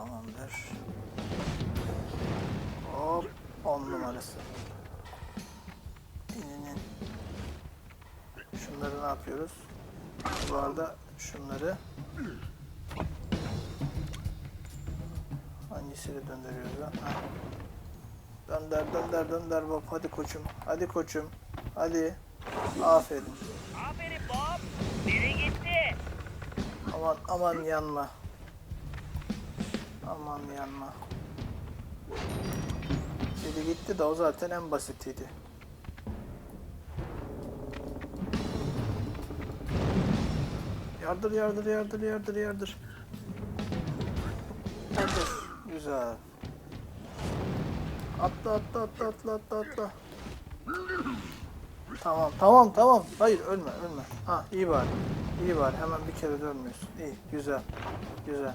Tamamdır. Hop. On numarası. İninin. Şunları ne yapıyoruz? Bu arada şunları hangisiyle döndürüyoruz lan? Ha. Dönder dönder dönder Bob. Hadi koçum. Hadi koçum. Hadi. Aferin. Aferin Bob. Biri gitti. Aman aman yanma. Aman yanma. Biri gitti de o zaten en basitiydi. Yardır yardır yardır yardır yardır. Yardır. Güzel. Atla atla atla atla atla atla. Tamam tamam tamam. Hayır ölme ölme. Ha iyi bari. İyi bari hemen bir kere dönmüyorsun. İyi güzel. Güzel.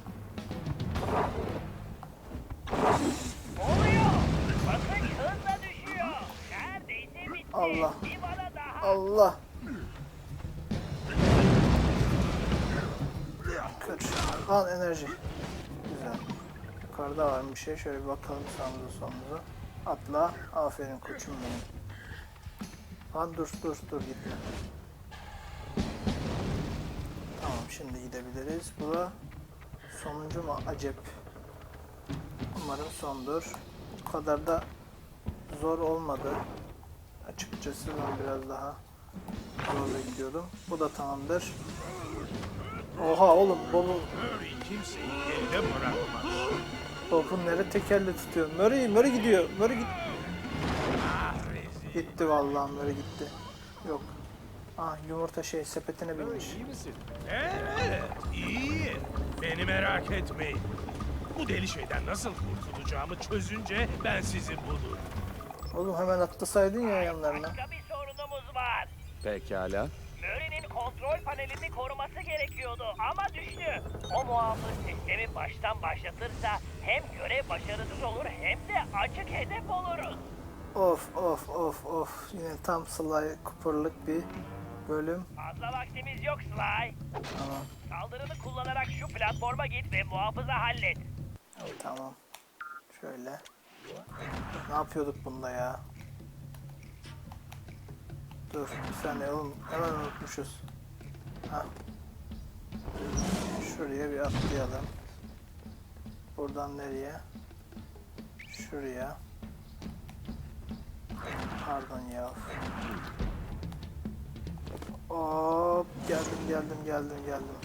Allah. Allah. Kır. Al enerji. Güzel. Yukarıda var bir şey. Şöyle bir bakalım sağımıza solumuza. Atla. Aferin koçum benim. Lan dur dur dur gitme. Tamam şimdi gidebiliriz. Bu da sonuncu mu acep? Umarım sondur. Bu kadar da zor olmadı. Açıkçası ben biraz daha zor bekliyordum. Bu da tamamdır. Oha oğlum Bob'u. Bob'un nere tekerle tutuyor? Murray, Murray gidiyor. Murray git. Gitti vallahi Murray gitti. Yok. Ah yumurta şey sepetine binmiş. İyi misin? Evet, iyi. Beni merak etmeyin. Bu deli şeyden nasıl kurtulacağımı çözünce ben sizi bulurum. Oğlum hemen atlasaydın ya yanlarına. Başka bir sorunumuz var. Pekala. Murray'nin kontrol panelini koruması gerekiyordu ama düştü. O muhafız sistemi baştan başlatırsa hem görev başarısız olur hem de açık hedef oluruz. Of of of of. Yine tam Sly Cooper'lık bir bölüm. Fazla vaktimiz yok Sly. Tamam. Saldırını kullanarak şu platforma git ve muhafızı hallet. Tamam. Şöyle. Ne yapıyorduk bunda ya? Dur bir saniye oğlum. Hemen unutmuşuz. Hah. Şuraya bir atlayalım. Buradan nereye? Şuraya. Pardon ya. Hop geldim geldim geldim geldim.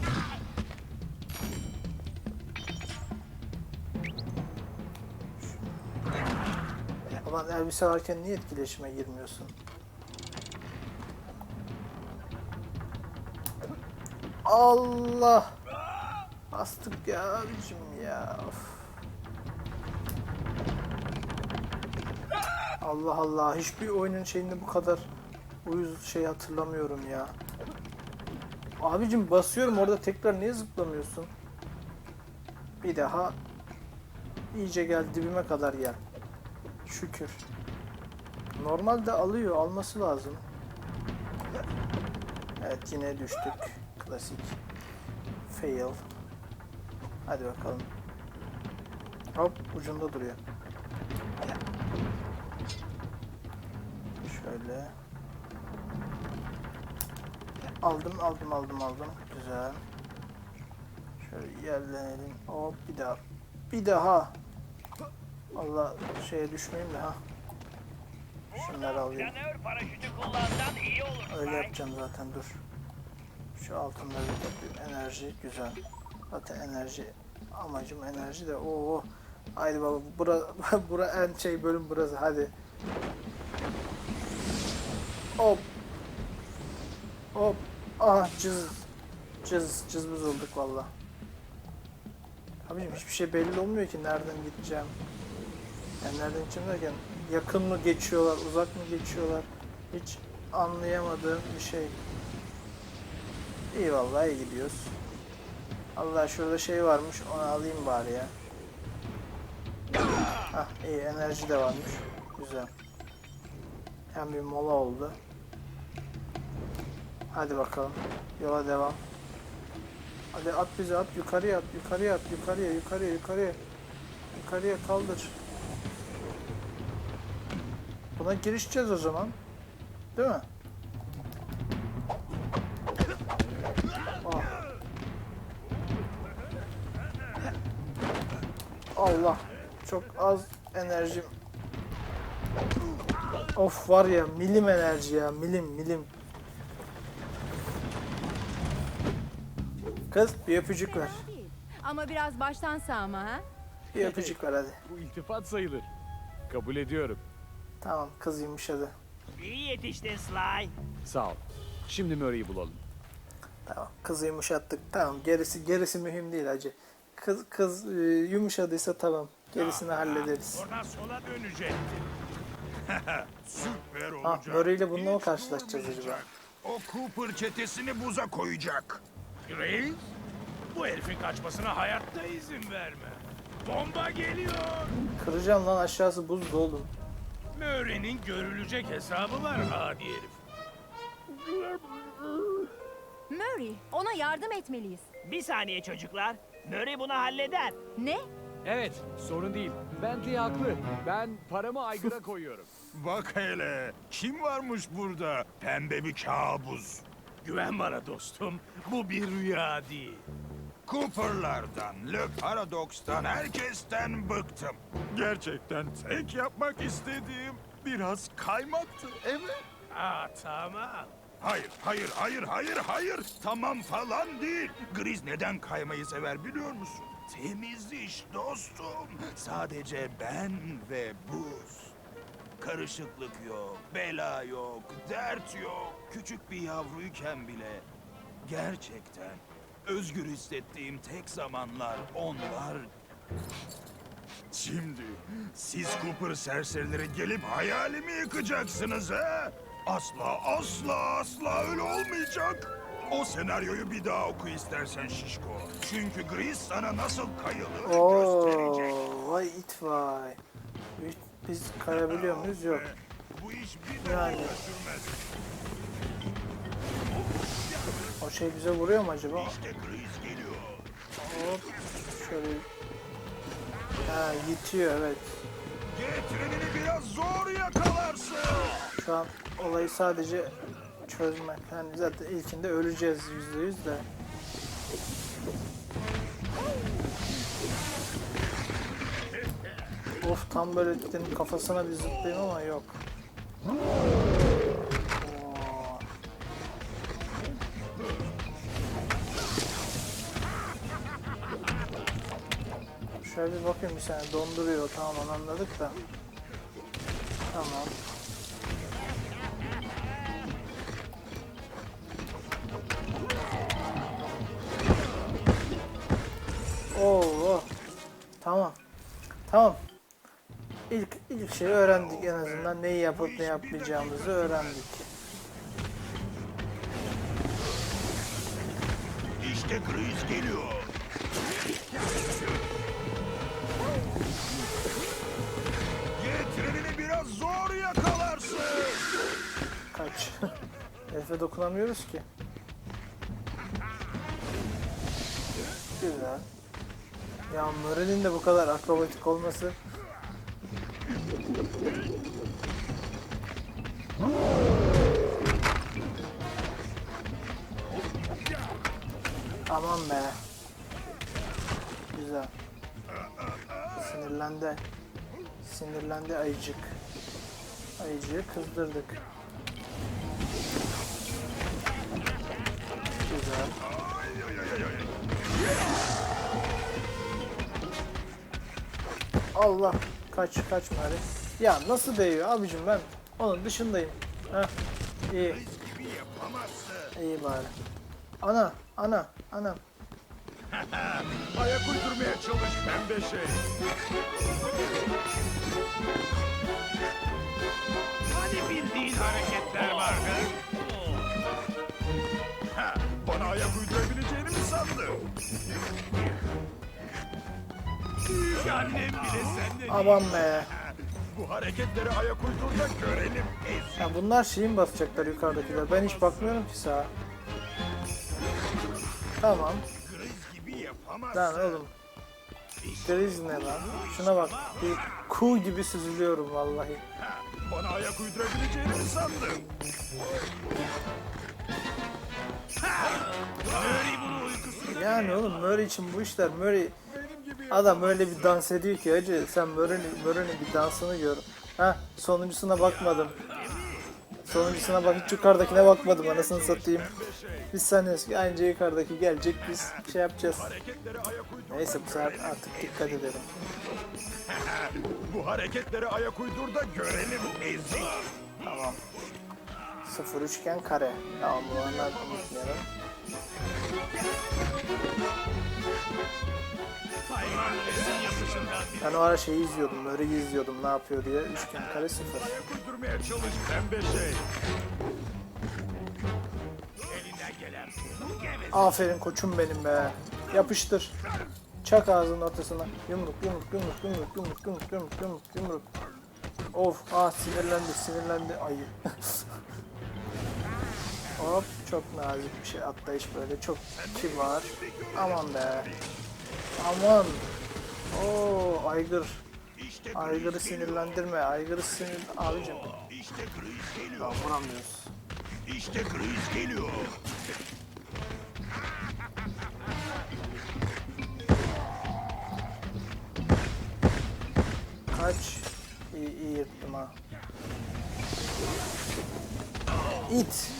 Ulan elbise varken niye etkileşime girmiyorsun? Allah! Bastık ya abicim ya. Of. Allah Allah hiçbir oyunun şeyinde bu kadar uyuz şey hatırlamıyorum ya. Abicim basıyorum orada tekrar niye zıplamıyorsun? Bir daha iyice gel dibime kadar gel. Şükür. Normalde alıyor, alması lazım. Evet yine düştük. Klasik. Fail. Hadi bakalım. Hop ucunda duruyor. Şöyle. Aldım, aldım, aldım, aldım. Güzel. Şöyle yerlenelim. Hop bir daha. Bir daha. Allah şeye düşmeyeyim de ha. Şunları alayım. Öyle yapacağım zaten dur. Şu altınları toplayayım. Enerji güzel. Zaten enerji amacım enerji de oo. Haydi baba bura bura en şey bölüm burası hadi. Hop. Hop. Ah cız. Cız cızbız olduk valla. Abicim hiçbir şey belli olmuyor ki nereden gideceğim. Yani nereden gideceğim derken yakın mı geçiyorlar, uzak mı geçiyorlar? Hiç anlayamadığım bir şey. İyi vallahi iyi gidiyoruz. Allah şurada şey varmış onu alayım bari ya. Hah iyi enerji de varmış. Güzel. Hem bir mola oldu. Hadi bakalım. Yola devam. Hadi at bizi at yukarıya at yukarıya at yukarıya yukarıya yukarıya. Yukarıya kaldır. Buna girişeceğiz o zaman. Değil mi? Ah. Allah. Çok az enerjim. Of var ya milim enerji ya milim milim. Kız bir öpücük ver. Değil. Ama biraz baştan sağma ha. Bir öpücük ver hadi. Bu iltifat sayılır. Kabul ediyorum. Tamam kız yumuşadı. İyi yetiştin Sly. Sağ ol. Şimdi Murray'i bulalım. Tamam kızı yumuşattık. Tamam gerisi gerisi mühim değil hacı. Kız kız e, yumuşadıysa tamam. Gerisini hallederiz. Oradan sola dönecekti. Süper Ah olacak. Murray ile bununla mı karşılaşacağız acaba? O Cooper çetesini buza koyacak. Grace, bu herifin kaçmasına hayatta izin verme. Bomba geliyor. Kıracağım lan aşağısı buz dolu. Murray'nin görülecek hesabı var adi herif. Murray, ona yardım etmeliyiz. Bir saniye çocuklar. Murray bunu halleder. Ne? Evet, sorun değil. Bentley haklı. Ben paramı aygıra koyuyorum. Bak hele. Kim varmış burada? Pembe bir kabus. Güven bana dostum, bu bir rüya değil. Cooper'lardan, Le Paradox'tan, herkesten bıktım. Gerçekten tek yapmak istediğim biraz kaymaktı, evet. Aa tamam. Hayır, hayır, hayır, hayır, hayır. Tamam falan değil. Griz neden kaymayı sever biliyor musun? Temiz iş dostum. Sadece ben ve buz. Karışıklık yok, bela yok, dert yok. Küçük bir yavruyken bile gerçekten özgür hissettiğim tek zamanlar onlar. Şimdi siz Cooper serserileri gelip hayalimi yıkacaksınız ha? Asla asla asla öyle olmayacak. O senaryoyu bir daha oku istersen şişko. Çünkü Gris sana nasıl kayılır gösterecek. Vay it vay. Biz- Biz kayabiliyor muyuz? Yok. Bu iş bir daha Yani. sürmez. O şey bize vuruyor mu acaba? İşte Gris geliyor. Hop. Şöyle. Ha yitiyor evet. Getrenini biraz zor yakalarsın. Şu an olayı sadece çözmek. Yani zaten ilkinde öleceğiz yüzde yüz de. Of tam böyle dedim kafasına bir zıplayayım ama yok. Şöyle bir bakayım bir saniye donduruyor tamam anladık da. Tamam. Oo. Tamam. Tamam. İlk ilk şeyi öğrendik en azından neyi yapıp ne yapmayacağımızı öğrendik. İşte Gris geliyor. Zor yakalarsın. Kaç. Herife dokunamıyoruz ki. Güzel. Ya Murray'nin de bu kadar akrobatik olması Aman be. Güzel. Sinirlendi. Sinirlendi ayıcık. Ayıcığı kızdırdık. Güzel. Allah kaç kaç bari. Ya nasıl değiyor abicim ben onun dışındayım. Heh. İyi iyi bari. Ana ana anam. Ayak uydurmaya çalış pembe şey. Hani bildiğin hareketler var ha? Bana ayak uydurabileceğini mi sandın? Annem bile senden Aman be. Bu hareketleri ayak uydur da görelim. Ya bunlar şeyin basacaklar yukarıdakiler. Ben hiç bakmıyorum ki sağa. Tamam. Gris gibi yapamazsın. Lan oğlum. Grizz ne lan? Şuna bak. Bir kuğu gibi süzülüyorum vallahi. Bana ayak uydurabileceğini mi sandın? Murray bunu uykusunda Yani oğlum Murray için bu işler Murray adam öyle bir dans ediyor ki hacı sen Murray'nin Murray'nin bir dansını gör. Ha sonuncusuna bakmadım. Sonuncusuna bak hiç yukarıdakine bakmadım anasını satayım. Biz sanıyoruz ki anca yukarıdaki gelecek biz şey yapacağız. Neyse bu sefer artık dikkat edelim. Bu hareketlere ayak uydur da görelim ezik. Tamam. Sıfır üçgen kare. Tamam bu anlar Ben o ara şeyi izliyordum, Murray'i izliyordum ne yapıyor diye. Üçgen kare sıfır. Ayak uydurmaya çalış pembe şey. elinden gelen bu geveze. Aferin koçum benim be. Yapıştır. Çak ağzının ortasına. Yumruk yumruk yumruk yumruk yumruk yumruk yumruk yumruk yumruk. Of ah sinirlendi sinirlendi ayı. Hop çok nazik bir şey atlayış böyle çok kibar. Aman be. Aman. Oo aygır. Aygırı sinirlendirme. Aygırı sinir... Abicim. işte Grizz geliyor. Lan vuramıyoruz. İşte Grizz geliyor. Kaç. İyi, iyi yırttım ha. İt.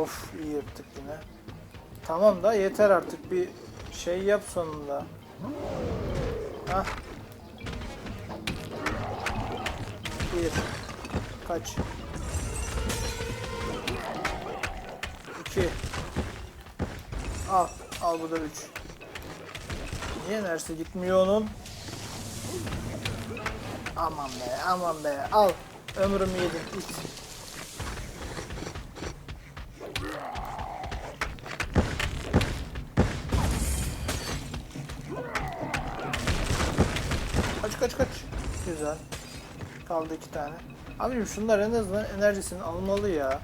Of iyi yırttık yine. Tamam da yeter artık bir şey yap sonunda. Hah. Bir. Kaç. İki. Al. Al bu da üç. Niye enerjisi gitmiyor onun? Aman be, aman be. Al. Ömrümü yedin. it. Kaldı iki tane. Abicim şunlar en azından enerjisini almalı ya.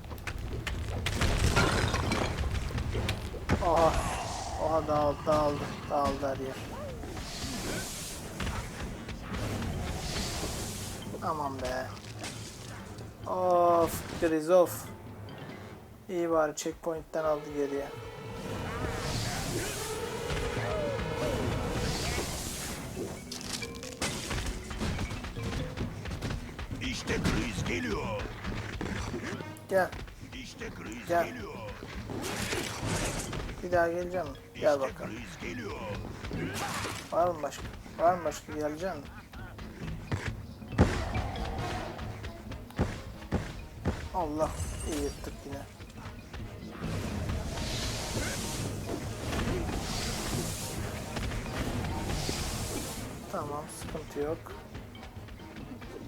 Aha. Oha dağıldı, dağıldı, dağıldı her yer. Aman be. Of, kriz of. İyi bari checkpoint'ten aldı geriye. Geliyor. Gel, İşte Grizz Gel. geliyor. bir daha geleceğim. Gel İşte bakalım. Grizz geliyor. Var mı başka? Var mı başka geleceksin? Allah, iyi yırttık yine. Tamam, sıkıntı yok.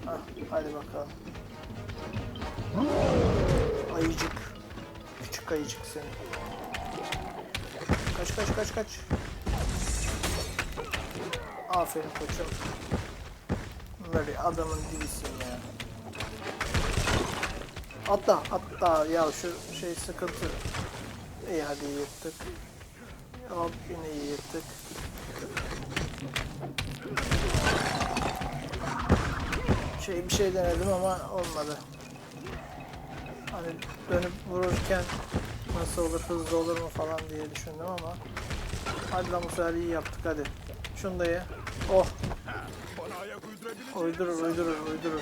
Hah, hadi bakalım. Ayıcık. Küçük ayıcık seni. Kaç kaç kaç kaç. Aferin koçum. Böyle adamın dibisin ya. Atla atla ya şu şey sıkıntı. İyi hadi yırttık. Hop yine yırttık. Şey bir şey denedim ama olmadı. Hani dönüp vururken nasıl olur hızlı olur mu falan diye düşündüm ama hadi lan bu sefer iyi yaptık hadi. Şunu da ye. Oh uydurur uydurur uydurur.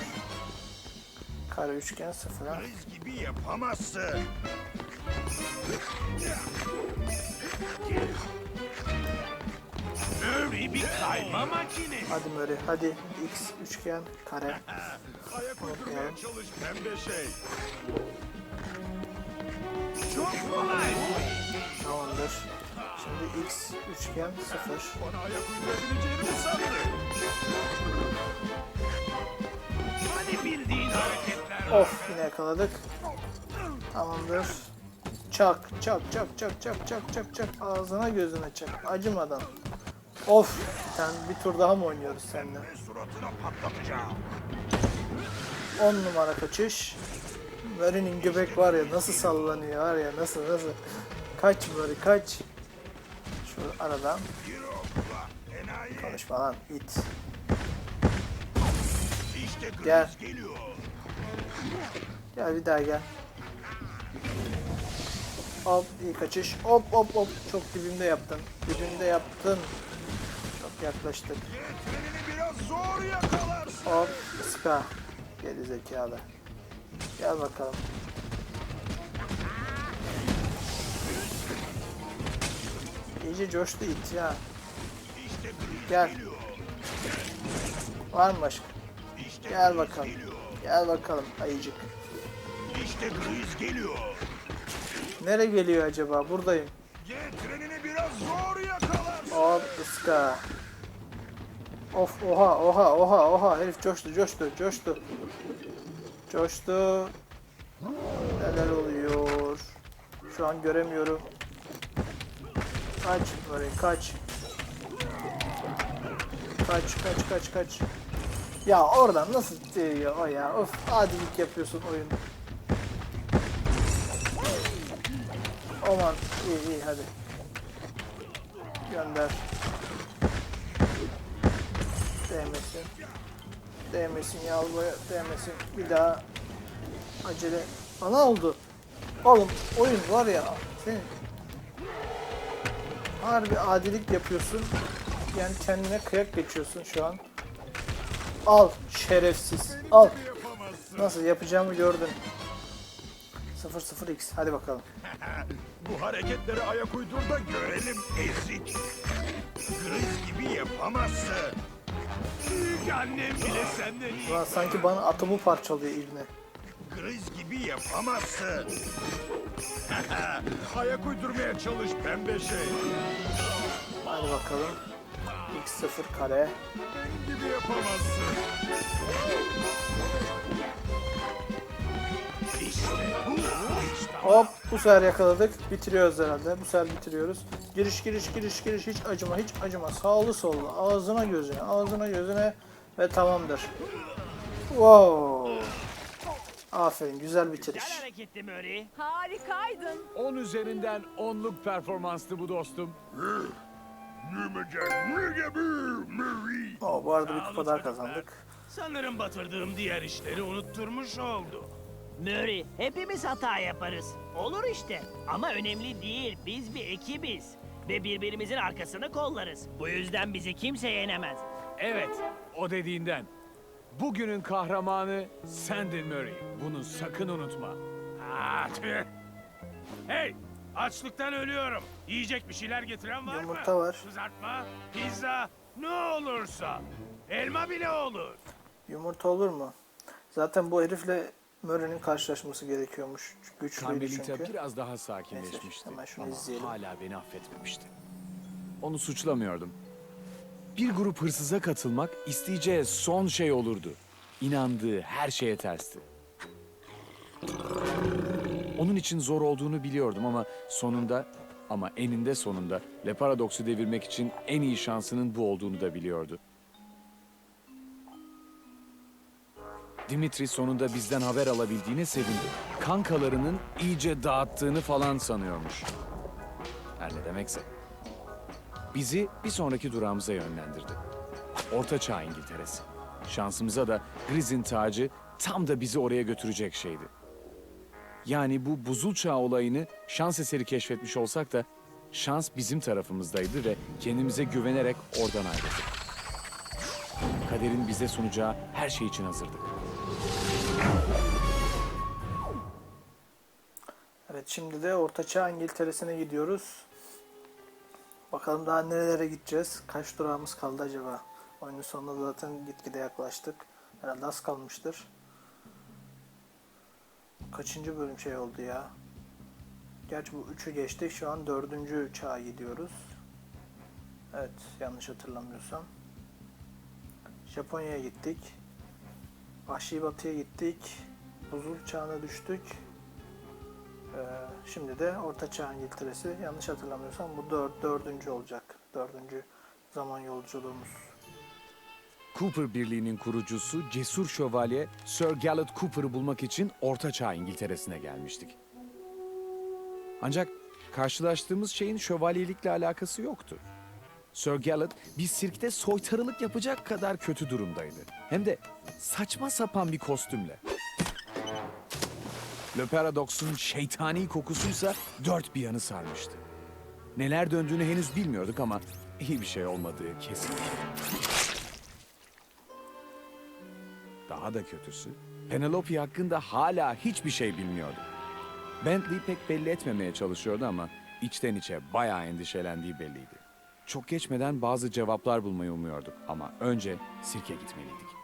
Kare üçgen sıfır ha. Gibi yapamazsın. Murray bir kayma makinesi. Hadi Murray hadi x üçgen kare. Ayak uydurmaya çalış pembe şey. Çok kolay. Tamamdır. Şimdi x üçgen sıfır. Bana ayak uydurabileceğini mi sandın? Bildiğin hareketler. Of yine yakaladık. Tamamdır. Çak çak çak çak çak çak çak çak ağzına gözüne çak acımadan. Of sen bir tur daha mı oynuyoruz seninle? Ve suratına patlatacağım. 10 numara kaçış. Murray'nin göbek var ya nasıl sallanıyor var ya nasıl nasıl. Kaç Murray kaç. Şu aradan konuşma lan it. Gel. Gel bir daha gel. Hop iyi kaçış. Hop hop hop. Çok dibimde yaptın. Dibimde yaptın. Yaklaştık. Trenini biraz zor yakalarsın. Hop ska. Geri zekalı. Gel bakalım. İyice coştu it ya. Gel. Var mı başka? İşte Gel bakalım. geliyor. Gel bakalım ayıcık. İşte Grizz geliyor. Nere geliyor acaba? Buradayım. Jet trenini biraz zor yakalarsın. Hop ıska. Of oha oha oha oha herif coştu coştu coştu. Coştu. Neler oluyor? Şu an göremiyorum. Kaç böyle kaç. Kaç kaç kaç kaç. Ya oradan nasıl değiyor o ya? Of adilik yapıyorsun oyun. Aman iyi iyi hadi. Gönder. Değmesin. Değmesin yalvaya değmesin. Bir daha acele. Ana oldu. Oğlum oyun var ya senin harbi adilik yapıyorsun. Yani kendine kıyak geçiyorsun şu an. Al şerefsiz. Al. Nasıl yapacağımı gördün. 00x hadi bakalım. Bu hareketlere ayak uydur da görelim ezik. Grizz gibi yapamazsın. Büyük annem bile senden iyi. Ulan sanki bana atomu parçalıyor ibne. Grizz gibi yapamazsın. ayak uydurmaya çalış pembe şey. Hadi bakalım. x0 kare. Benim gibi yapamazsın. İşte bu. Hop bu sefer yakaladık. Bitiriyoruz herhalde. Bu sefer bitiriyoruz. Giriş giriş giriş giriş hiç acıma hiç acıma. Sağlı sollu ağzına gözüne ağzına gözüne ve tamamdır. Wow. Aferin güzel bitiriş. Güzel hareketti Murray. Harikaydın. 10 üzerinden 10'luk performanstı bu dostum. Oo, bu arada bir kupa daha kazandık. Sanırım batırdığım diğer işleri unutturmuş oldu. Murray, hepimiz hata yaparız. Olur işte. Ama önemli değil. Biz bir ekibiz. Ve birbirimizin arkasını kollarız. Bu yüzden bizi kimse yenemez. Evet, o dediğinden. Bugünün kahramanı sendin Murray. Bunu sakın unutma. Ah, tüh. Hey! Açlıktan ölüyorum. Yiyecek bir şeyler getiren var mı? Yumurta var. Kızartma, pizza, ne olursa. Elma bile olur. Yumurta olur mu? Zaten bu herifle Murray'nin karşılaşması gerekiyormuş. Güçlüydü Carmelita çünkü. biraz daha sakinleşmişti. hemen şunu Ama izleyelim. hala beni affetmemişti. Onu suçlamıyordum. Bir grup hırsıza katılmak isteyeceği son şey olurdu. İnandığı her şeye tersti. Onun için zor olduğunu biliyordum ama sonunda ama eninde sonunda Le Paradox'u devirmek için en iyi şansının bu olduğunu da biliyordu. Dimitri sonunda bizden haber alabildiğine sevindi. Kankalarının iyice dağıttığını falan sanıyormuş. Her ne demekse. Bizi bir sonraki durağımıza yönlendirdi. Orta Çağ İngiltere'si. Şansımıza da Grizz'in tacı tam da bizi oraya götürecek şeydi. Yani bu buzul çağ olayını şans eseri keşfetmiş olsak da şans bizim tarafımızdaydı ve kendimize güvenerek oradan ayrıldık. Kaderin bize sunacağı her şey için hazırdık. Evet şimdi de Ortaçağ İngiltere'sine gidiyoruz. Bakalım daha nerelere gideceğiz? Kaç durağımız kaldı acaba? Oyunun sonuna zaten gitgide yaklaştık. Herhalde az kalmıştır. Kaçıncı bölüm şey oldu ya? Gerçi bu üçü geçtik. Şu an dördüncü çağa gidiyoruz. Evet yanlış hatırlamıyorsam. Japonya'ya gittik. Vahşi Batı'ya gittik. Buzul çağına düştük. Ee, şimdi de Orta Çağ İngiltere'si. Yanlış hatırlamıyorsam bu dört, dördüncü olacak. Dördüncü zaman yolculuğumuz. Cooper Birliği'nin kurucusu Cesur Şövalye Sir Gallet Cooper'ı bulmak için Orta Çağ İngiltere'sine gelmiştik. Ancak karşılaştığımız şeyin şövalyelikle alakası yoktu. Sir Gallet bir sirkte soytarılık yapacak kadar kötü durumdaydı. Hem de saçma sapan bir kostümle. Le Paradox'un şeytani kokusuysa dört bir yanı sarmıştı. Neler döndüğünü henüz bilmiyorduk ama iyi bir şey olmadığı kesin. Daha da kötüsü, Penelope hakkında hala hiçbir şey bilmiyorduk. Bentley pek belli etmemeye çalışıyordu ama içten içe bayağı endişelendiği belliydi. Çok geçmeden bazı cevaplar bulmayı umuyorduk ama önce sirke gitmeliydik.